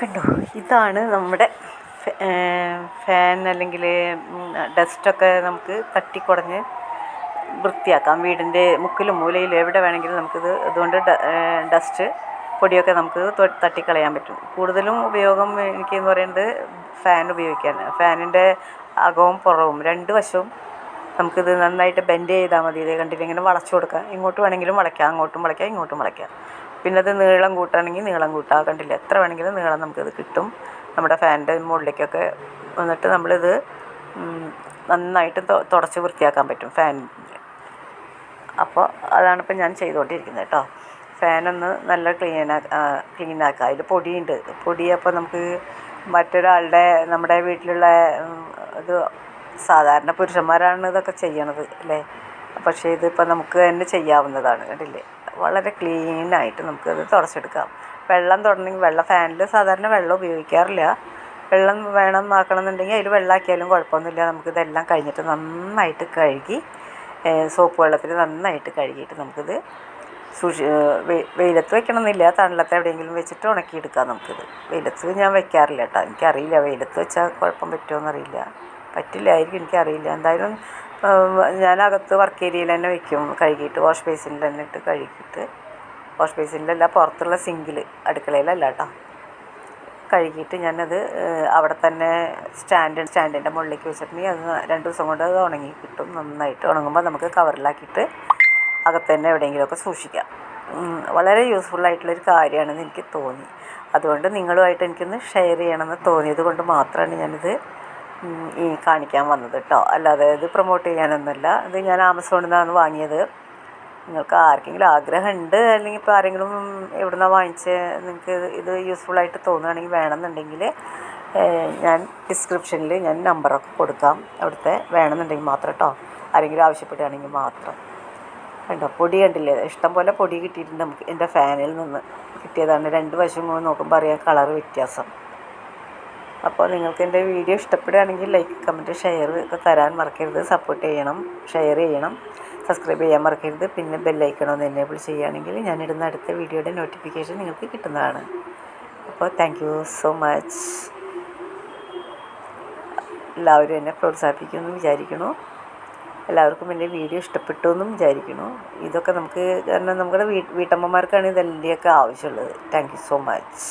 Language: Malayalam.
കണ്ടോ? ഇതാണ് നമ്മുടെ ഫാൻ അല്ലെങ്കിൽ ഡസ്റ്റൊക്കെ നമുക്ക് തട്ടിക്കുടഞ്ഞ് വൃത്തിയാക്കാം. വീടിന്റെ മുക്കിലും മൂലയിലും എവിടെ വേണമെങ്കിലും നമുക്കിത് അതുകൊണ്ട് ഡസ്റ്റ് പൊടിയൊക്കെ നമുക്ക് തട്ടിക്കളയാൻ പറ്റും. കൂടുതലും ഉപയോഗം എനിക്കെന്ന് പറയുന്നത് ഫാൻ ഉപയോഗിക്കാൻ ഫാനിന്റെ അകവും പുറവും രണ്ട് വശവും നമുക്കിത് നന്നായിട്ട് ബെൻഡ് ചെയ്താൽ മതി. ഇതേ കണ്ടിട്ട് ഇങ്ങനെ വളച്ചു കൊടുക്കാം. ഇങ്ങോട്ട് വേണമെങ്കിലും വളയ്ക്കാം. അങ്ങോട്ടും വളയ്ക്കാം. ഇങ്ങോട്ടും വളയ്ക്കാം. പിന്നെ അത് നീളം കൂട്ടുകയാണെങ്കിൽ നീളം കൂട്ടാം. എത്ര വേണമെങ്കിലും നീളം നമുക്കിത് കിട്ടും. നമ്മുടെ ഫാനിന്റെ മുകളിലേക്കൊക്കെ വന്നിട്ട് നമ്മളിത് നന്നായിട്ട് തുടച്ച് വൃത്തിയാക്കാൻ പറ്റും ഫാൻ അപ്പോൾ അതാണ് ഇപ്പം ഞാൻ ചെയ്തുകൊണ്ടിരിക്കുന്നത് കേട്ടോ. ഫാനൊന്ന് നല്ല ക്ലീൻ ക്ലീൻ ആക്കുക അതിൽ പൊടിയുണ്ട്. പൊടി അപ്പോൾ നമുക്ക് മറ്റൊരാളുടെ നമ്മുടെ വീട്ടിലുള്ള ഇത് സാധാരണ പുരുഷന്മാരാണ് ഇതൊക്കെ ചെയ്യണത് അല്ലേ? പക്ഷേ ഇതിപ്പോൾ നമുക്ക് തന്നെ ചെയ്യാവുന്നതാണ്. കണ്ടില്ലേ? വളരെ ക്ലീനായിട്ട് നമുക്കത് തുടച്ചെടുക്കാം. വെള്ളം തുടങ്ങി വെള്ളം ഫാനിൽ സാധാരണ വെള്ളം ഉപയോഗിക്കാറില്ല. വെള്ളം വേണം ആക്കണമെന്നുണ്ടെങ്കിൽ അതിൽ വെള്ളമാക്കിയാലും കുഴപ്പമൊന്നുമില്ല നമുക്കിതെല്ലാം കഴിഞ്ഞിട്ട് നന്നായിട്ട് കഴുകി സോപ്പ് വെള്ളത്തിൽ നന്നായിട്ട് കഴുകിയിട്ട് നമുക്കിത് സൂക്ഷി വെയിലത്ത് വെക്കണമെന്നില്ല. തണലത്ത് എവിടെയെങ്കിലും വെച്ചിട്ട് ഉണക്കിയെടുക്കാം നമുക്കിത്. വെയിലത്ത് ഞാൻ വെക്കാറില്ല കേട്ടോ. എനിക്കറിയില്ല വെയിലത്ത് വെച്ചാൽ കുഴപ്പം പറ്റുമോ എന്നറിയില്ല പറ്റില്ലായിരിക്കും എനിക്കറിയില്ല. എന്തായാലും ഞാനകത്ത് വർക്ക് ഏരിയയിൽ തന്നെ വെക്കും. കഴുകിയിട്ട് വാഷ് ബേസിനിൽ തന്നെ ഇട്ട് കഴുകിയിട്ട്. വാഷ് ബേസിനിലല്ല പുറത്തുള്ള സിങ്കിൽ അടുക്കളയിലല്ല കേട്ടോ കഴുകിയിട്ട് ഞാനത് അവിടെ തന്നെ സ്റ്റാൻഡ് സ്റ്റാൻഡിന്റെ മുകളിലേക്ക് വെച്ചിട്ടുണ്ടെങ്കിൽ അത് രണ്ട് ദിവസം കൊണ്ട് അത് ഉണങ്ങി കിട്ടും. നന്നായിട്ട് ഉണങ്ങുമ്പോൾ നമുക്ക് കവറിലാക്കിയിട്ട് അകത്ത് തന്നെ എവിടെയെങ്കിലുമൊക്കെ സൂക്ഷിക്കാം. വളരെ യൂസ്ഫുൾ ആയിട്ടുള്ളൊരു കാര്യമാണെന്ന് എനിക്ക് തോന്നി. അതുകൊണ്ട് നിങ്ങളുമായിട്ട് എനിക്കൊന്ന് ഷെയർ ചെയ്യണമെന്ന് തോന്നിയത് കൊണ്ട് മാത്രമാണ് ഞാനിത് ഈ കാണിക്കാൻ വന്നത് കേട്ടോ അല്ലാതെ ഇത് പ്രൊമോട്ട് ചെയ്യാനൊന്നുമല്ല. ഇത് ഞാൻ ആമസോണിൽ നിന്നാണ് വാങ്ങിയത്. നിങ്ങൾക്ക് ആർക്കെങ്കിലും ആഗ്രഹമുണ്ട് അല്ലെങ്കിൽ ഇപ്പോൾ ആരെങ്കിലും എവിടെ നിന്നാണ് വാങ്ങിച്ച് നിങ്ങൾക്ക് ഇത് യൂസ്ഫുൾ ആയിട്ട് തോന്നുകയാണെങ്കിൽ വേണമെന്നുണ്ടെങ്കിൽ ഞാൻ ഡിസ്ക്രിപ്ഷനിൽ ഞാൻ നമ്പറൊക്കെ കൊടുക്കാം. അവിടുത്തെ വേണമെന്നുണ്ടെങ്കിൽ മാത്രം കേട്ടോ ആരെങ്കിലും ആവശ്യപ്പെടുകയാണെങ്കിൽ മാത്രം. കണ്ടോ? പൊടി കണ്ടില്ലേ? ഇഷ്ടം പോലെ പൊടി കിട്ടിയിട്ടുണ്ട് നമുക്ക് എന്റെ ഫാനിൽ നിന്ന്. കിട്ടിയതാണ് രണ്ട് വശം നോക്കുമ്പോൾ അറിയാം കളർ വ്യത്യാസം. അപ്പോൾ നിങ്ങൾക്ക് എന്റെ വീഡിയോ ഇഷ്ടപ്പെടുകയാണെങ്കിൽ ലൈക്ക് കമന്റ് ഷെയർ ഒക്കെ തരാൻ മറക്കരുത്. സപ്പോർട്ട് ചെയ്യണം. ഷെയർ ചെയ്യണം. സബ്സ്ക്രൈബ് ചെയ്യാൻ മറക്കരുത്. പിന്നെ ബെല്ലൈക്കണമെന്ന് എനേബിൾ ചെയ്യുകയാണെങ്കിൽ ഞാനിടുന്ന അടുത്ത വീഡിയോയുടെ നോട്ടിഫിക്കേഷൻ നിങ്ങൾക്ക് കിട്ടുന്നതാണ്. അപ്പോൾ താങ്ക് യു സോ മച്ച് എല്ലാവരും എന്നെ പ്രോത്സാഹിപ്പിക്കുമെന്ന് വിചാരിക്കണു എല്ലാവർക്കും എന്റെ വീഡിയോ ഇഷ്ടപ്പെട്ടു എന്നും വിചാരിക്കുന്നു. ഇതൊക്കെ നമുക്ക് കാരണം നമ്മുടെ വീട്ടമ്മമാർക്കാണ് ഇതെല്ലാം ഒക്കെ ആവശ്യമുള്ളത്. Thank you so much